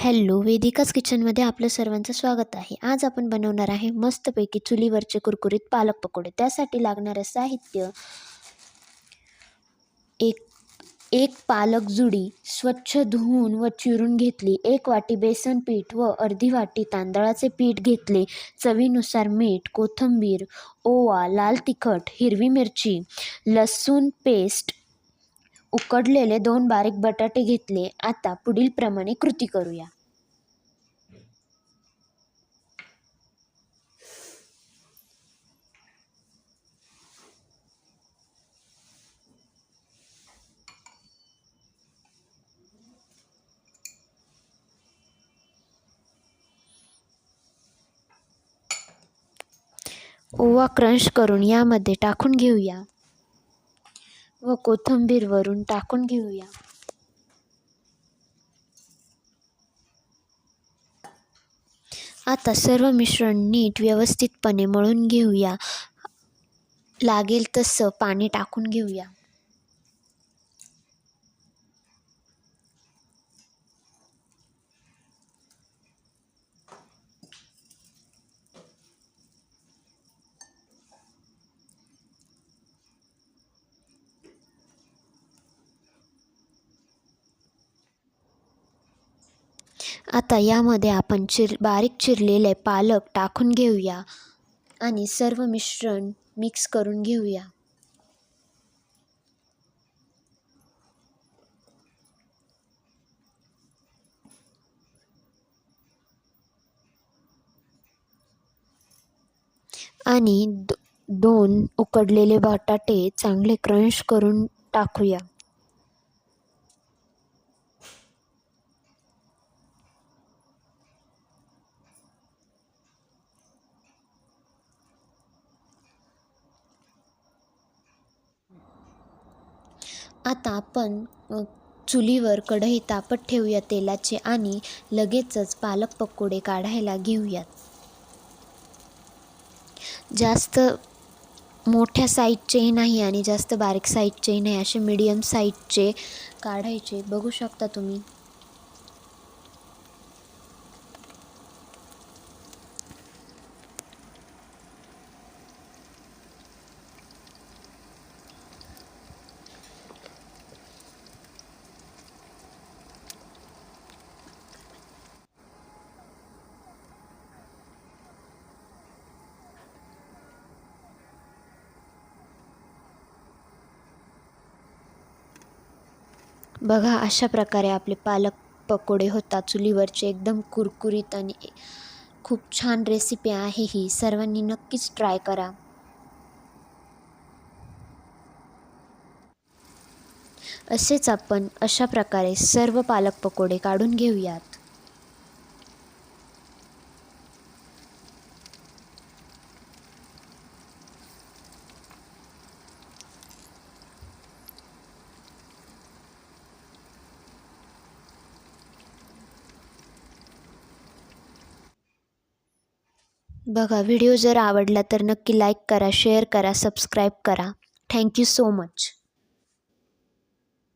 Hello वेदिकाच किचनमध्ये आपलं सर्वांचं स्वागत आहे. आज आपण बनवणार आहे मस्तपैकी चुलीवरचे कुरकुरीत पालक पकोडे. त्यासाठी लागणारं साहित्य एक एक पालक जुडी स्वच्छ धुवून व चिरून घेतली एक वाटी बेसन पीठ व अर्धी वाटी तांदळाचे पीठ घेतले चवीनुसार मीठ कोथिंबीर ओवा लाल तिखट हिरवी मिरची लसूण पेस्ट उकडलेले दोन बारीक बटाटे घेतले. आता पुढीलप्रमाणे कृती करूया. ओवा क्रंश करून यामध्ये टाकून घेऊया. व कोथिंबीर वरून टाकून घेऊया. आता सर्व मिश्रण नीट व्यवस्थितपणे मळून घेऊया. लागेल तसं पाणी टाकून घेऊया. आता यामध्ये आपण चिर बारीक चिरलेले पालक टाकून घेऊया आणि सर्व मिश्रण मिक्स करून घेऊया. आणि दो दोन उकडलेले बटाटे चांगले क्रंश करून टाकूया. आता आपण चुलीवर कढई तापत ठेवूया तेलाचे आणि लगेचच पालक पकोडे काढायला घेऊयात. जास्त मोठ्या साईजचेही नाही आणि जास्त बारीक साईजचेही नाही असे मीडियम साईजचे काढायचे. बघू शकता तुम्ही. बघा अशा प्रकारे आपले पालक पकोडे होतात. चुलीवरचे एकदम कुरकुरीत आणि खूप छान रेसिपी आहे ही. सर्वांनी नक्कीच ट्राय करा. असेच आपण अशा प्रकारे सर्व पालक पकोडे काढून घेऊयात. बघा व्हिडिओ जर आवडला तर नक्की लाईक करा शेअर करा सबस्क्राईब करा. Thank you so much.